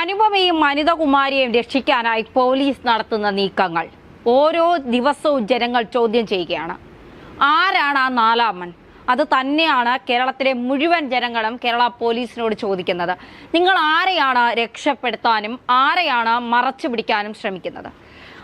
അനുപമയും അനിതകുമാരിയെയും രക്ഷിക്കാനായി പോലീസ് നടത്തുന്ന നീക്കങ്ങൾ. ഓരോ ദിവസവും ജനങ്ങൾ ചോദ്യം ചെയ്യുകയാണ്. ആരാണ് ആ നാലാമൻ അത് തന്നെയാണ് കേരളത്തിലെ മുഴുവൻ ജനങ്ങളും കേരള പോലീസിനോട് ചോദിക്കുന്നത്. നിങ്ങൾ ആരെയാണ് രക്ഷപ്പെടുത്താനും ആരെയാണ് മറച്ചു പിടിക്കാനും ശ്രമിക്കുന്നത്?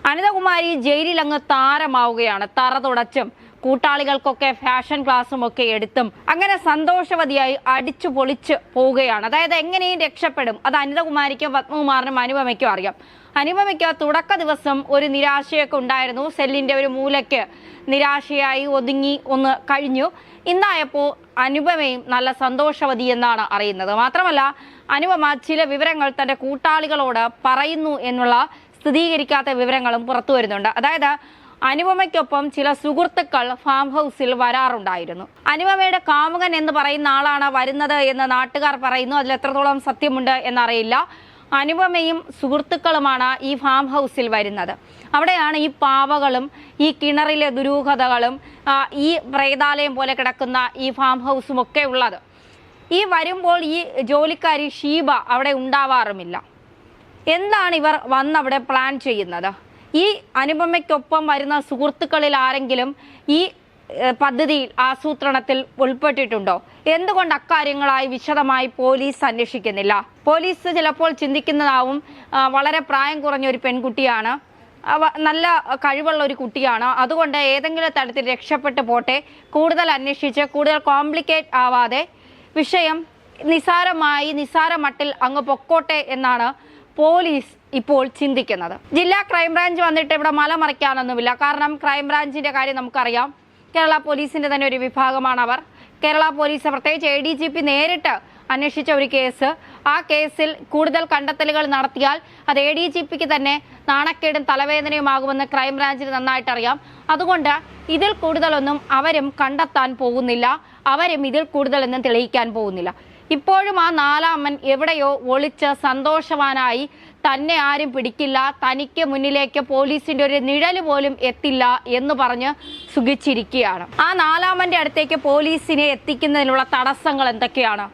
അനിതകുമാരി ജയിലിൽ അങ്ങ് താരമാവുകയാണ്. തറ തുടച്ചും കൂട്ടാളികൾക്കൊക്കെ ഫാഷൻ ക്ലാസ്സും ഒക്കെ എടുത്തും അങ്ങനെ സന്തോഷവതിയായി അടിച്ചു പൊളിച്ച് പോവുകയാണ്. അതായത് എങ്ങനെയും രക്ഷപ്പെടും. അത് അനിതകുമാരിക്കും പത്മകുമാറിനും അനുപമയ്ക്കും അറിയാം. അനുപമയ്ക്ക് തുടക്ക ദിവസം ഒരു നിരാശയൊക്കെ ഉണ്ടായിരുന്നു. സെല്ലിന്റെ ഒരു മൂലയ്ക്ക് നിരാശയായി ഒതുങ്ങി ഒന്ന് കഴിഞ്ഞു. ഇന്നായപ്പോൾ അനുപമയും നല്ല സന്തോഷവതി എന്നാണ് അറിയുന്നത്. മാത്രമല്ല അനുപമ ചില വിവരങ്ങൾ തന്റെ കൂട്ടാളികളോട് പറയുന്നു എന്നുള്ള സ്ഥിരീകരിക്കാത്ത വിവരങ്ങളും പുറത്തു വരുന്നുണ്ട്. അതായത് അനുപമയ്ക്കൊപ്പം ചില സുഹൃത്തുക്കൾ ഫാം ഹൗസിൽ വരാറുണ്ടായിരുന്നു. അനുപമയുടെ കാമുകൻ എന്ന് പറയുന്ന ആളാണ് വരുന്നത് എന്ന് നാട്ടുകാർ പറയുന്നു. അതിൽ എത്രത്തോളം സത്യമുണ്ട് എന്നറിയില്ല. അനുപമയും സുഹൃത്തുക്കളുമാണ് ഈ ഫാം ഹൗസിൽ വരുന്നത്. അവിടെയാണ് ഈ പാവകളും ഈ കിണറിലെ ദുരൂഹതകളും ഈ പ്രേതാലയം പോലെ കിടക്കുന്ന ഈ ഫാം ഹൗസും ഒക്കെ ഉള്ളത്. ഈ വരുമ്പോൾ ഈ ജോലിക്കാരി ഷീബ അവിടെ ഉണ്ടാവാറുമില്ല. എന്താണ് ഇവർ വന്നവിടെ പ്ലാൻ ചെയ്യുന്നത്? ഈ അനുപമയ്ക്കൊപ്പം വരുന്ന സുഹൃത്തുക്കളിൽ ആരെങ്കിലും ഈ പദ്ധതിയിൽ ആസൂത്രണത്തിൽ ഉൾപ്പെട്ടിട്ടുണ്ടോ? എന്തുകൊണ്ട് അക്കാര്യങ്ങളായി വിശദമായി പോലീസ് അന്വേഷിക്കുന്നില്ല? പോലീസ് ചിലപ്പോൾ ചിന്തിക്കുന്നതാവും വളരെ പ്രായം കുറഞ്ഞ ഒരു പെൺകുട്ടിയാണ്. നല്ല കഴിവുള്ള ഒരു കുട്ടിയാണ്. അതുകൊണ്ട് ഏതെങ്കിലും തരത്തിൽ രക്ഷപ്പെട്ടു പോട്ടെ കൂടുതൽ അന്വേഷിച്ച് കൂടുതൽ കോംപ്ലിക്കേറ്റ് ആവാതെ വിഷയം നിസാരമായി നിസാരമട്ടിൽ അങ്ങ് പൊക്കോട്ടെ എന്നാണ് പോലീസ് ഇപ്പോൾ ചിന്തിക്കുന്നത്. ജില്ലാ ക്രൈംബ്രാഞ്ച് വന്നിട്ട് ഇവിടെ മല മറിക്കാനൊന്നുമില്ല കാരണം ക്രൈംബ്രാഞ്ചിന്റെ കാര്യം നമുക്കറിയാം. കേരള പോലീസിന്റെ തന്നെ ഒരു വിഭാഗമാണ് അവർ. കേരള പോലീസ് പ്രത്യേകിച്ച് എ ഡി ജി പി നേരിട്ട് അന്വേഷിച്ച ഒരു കേസ്. ആ കേസിൽ കൂടുതൽ കണ്ടെത്തലുകൾ നടത്തിയാൽ അത് എ ഡി ജി പിക്ക് തന്നെ നാണക്കേടും തലവേദനയുമാകുമെന്ന് ക്രൈംബ്രാഞ്ചിന് നന്നായിട്ട് അറിയാം അതുകൊണ്ട് ഇതിൽ കൂടുതലൊന്നും അവരും കണ്ടെത്താൻ പോകുന്നില്ല. അവരും ഇതിൽ കൂടുതലൊന്നും തെളിയിക്കാൻ പോകുന്നില്ല. ഇപ്പോഴും ആ നാലാമൻ എവിടെയോ ഒളിച്ച് സന്തോഷവാനായി തന്നെ ആരും പിടിക്കില്ല. തനിക്ക് മുന്നിലേക്ക് പോലീസിന്റെ ഒരു നിഴൽ പോലും എത്തില്ല എന്ന് പറഞ്ഞ് സുഖിച്ചിരിക്കുകയാണ്. ആ നാലാമന്റെ അടുത്തേക്ക് പോലീസിനെ എത്തിക്കുന്നതിനുള്ള തടസ്സങ്ങൾ എന്തൊക്കെയാണ്?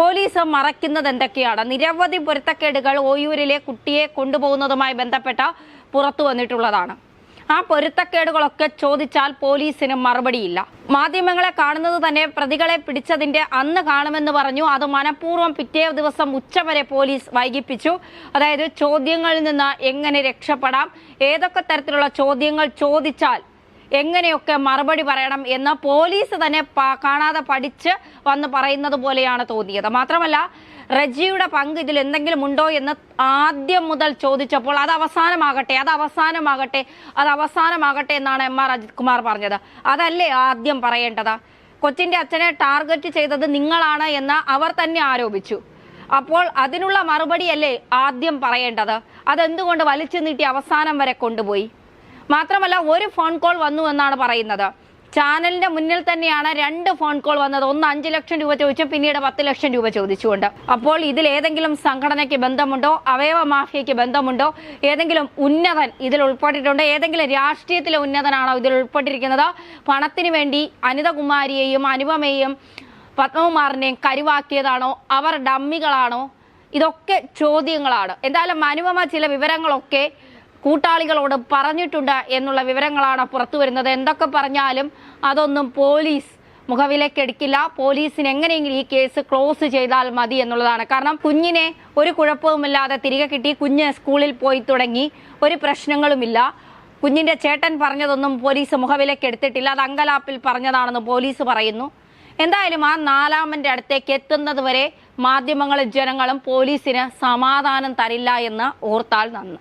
പോലീസ് മറയ്ക്കുന്നത് എന്തൊക്കെയാണ്? നിരവധി പൊരുത്തക്കേടുകൾ ഓയൂരിലെ കുട്ടിയെ കൊണ്ടുപോകുന്നതുമായി ബന്ധപ്പെട്ട പുറത്തു വന്നിട്ടുള്ളതാണ്. ആ പൊരുത്തക്കേടുകളൊക്കെ ചോദിച്ചാൽ പോലീസിന് മറുപടിയില്ല. മാധ്യമങ്ങളെ കാണുന്നത് തന്നെ പ്രതികളെ പിടിച്ചതിന്റെ അന്ന് കാണുമെന്ന് പറഞ്ഞു. അത് മനഃപൂർവം പിറ്റേ ദിവസം ഉച്ചവരെ പോലീസ് വൈകിപ്പിച്ചു. അതായത് ചോദ്യങ്ങളിൽ നിന്ന് എങ്ങനെ രക്ഷപ്പെടാം? ഏതൊക്കെ തരത്തിലുള്ള ചോദ്യങ്ങൾ ചോദിച്ചാൽ എങ്ങനെയൊക്കെ മറുപടി പറയണം എന്ന് പോലീസ് തന്നെ കാണാതെ പഠിച്ച് വന്ന് പറയുന്നത് പോലെയാണ് തോന്നിയത്. മാത്രമല്ല റജിയുടെ പങ്ക് ഇതിൽ എന്തെങ്കിലും ഉണ്ടോ എന്ന് ആദ്യം മുതൽ ചോദിച്ചപ്പോൾ അത് അവസാനമാകട്ടെ അത് അവസാനമാകട്ടെ അത് അവസാനമാകട്ടെ എന്നാണ് എം ആർ അജിത് കുമാർ പറഞ്ഞത്. അതല്ലേ ആദ്യം പറയേണ്ടത്? കൊച്ചിന്റെ അച്ഛനെ ടാർഗറ്റ് ചെയ്തത് നിങ്ങളാണ് എന്ന് അവർ തന്നെ ആരോപിച്ചു. അപ്പോൾ അതിനുള്ള മറുപടിയല്ലേ ആദ്യം പറയേണ്ടത്? അതെന്തുകൊണ്ട് വലിച്ചു നീട്ടി അവസാനം വരെ കൊണ്ടുപോയി? മാത്രമല്ല ഒരു ഫോൺ കോൾ വന്നു എന്നാണ് പറയുന്നത്. ചാനലിന്റെ മുന്നിൽ തന്നെയാണ് രണ്ട് ഫോൺ കോൾ വന്നത്. ഒന്ന് അഞ്ച് ലക്ഷം രൂപ ചോദിച്ചു പിന്നീട് പത്ത് ലക്ഷം രൂപ ചോദിച്ചുകൊണ്ട്. അപ്പോൾ ഇതിൽ ഏതെങ്കിലും സംഘടനയ്ക്ക് ബന്ധമുണ്ടോ? അവയവ മാഫിയയ്ക്ക് ബന്ധമുണ്ടോ? ഏതെങ്കിലും ഉന്നതൻ ഇതിൽ ഉൾപ്പെട്ടിട്ടുണ്ടോ? ഏതെങ്കിലും രാഷ്ട്രീയത്തിലെ ഉന്നതനാണോ ഇതിൽ ഉൾപ്പെട്ടിരിക്കുന്നത്? പണത്തിന് വേണ്ടി അനിതകുമാരിയെയും അനുപമയെയും പത്മകുമാറിനെയും കരുവാക്കിയതാണോ? അവർ ഡമ്മികളാണോ? ഇതൊക്കെ ചോദ്യങ്ങളാണ്. എന്തായാലും അനുപമ ചില വിവരങ്ങളൊക്കെ കൂട്ടാളികളോട് പറഞ്ഞിട്ടുണ്ട് എന്നുള്ള വിവരങ്ങളാണ് പുറത്തു വരുന്നത്. എന്തൊക്കെ പറഞ്ഞാലും അതൊന്നും പോലീസ് മുഖവിലക്കെടുക്കില്ല പോലീസിന് എങ്ങനെയെങ്കിലും ഈ കേസ് ക്ലോസ് ചെയ്താൽ മതി എന്നുള്ളതാണ്. കാരണം കുഞ്ഞിനെ ഒരു കുഴപ്പവുമില്ലാതെ തിരികെ കിട്ടി. കുഞ്ഞ് സ്കൂളിൽ പോയി തുടങ്ങി. ഒരു പ്രശ്നങ്ങളുമില്ല. കുഞ്ഞിന്റെ ചേട്ടൻ പറഞ്ഞതൊന്നും പോലീസ് മുഖവിലക്കെടുത്തിട്ടില്ല അത് അങ്കലാപ്പിൽ പറഞ്ഞതാണെന്ന് പോലീസ് പറയുന്നു. എന്തായാലും ആ നാലാമന്റെ അടുത്തേക്ക് എത്തുന്നത് വരെ മാധ്യമങ്ങളും ജനങ്ങളും പോലീസിന് സമാധാനം തരില്ല എന്ന് ഓർത്താൽ നന്ന്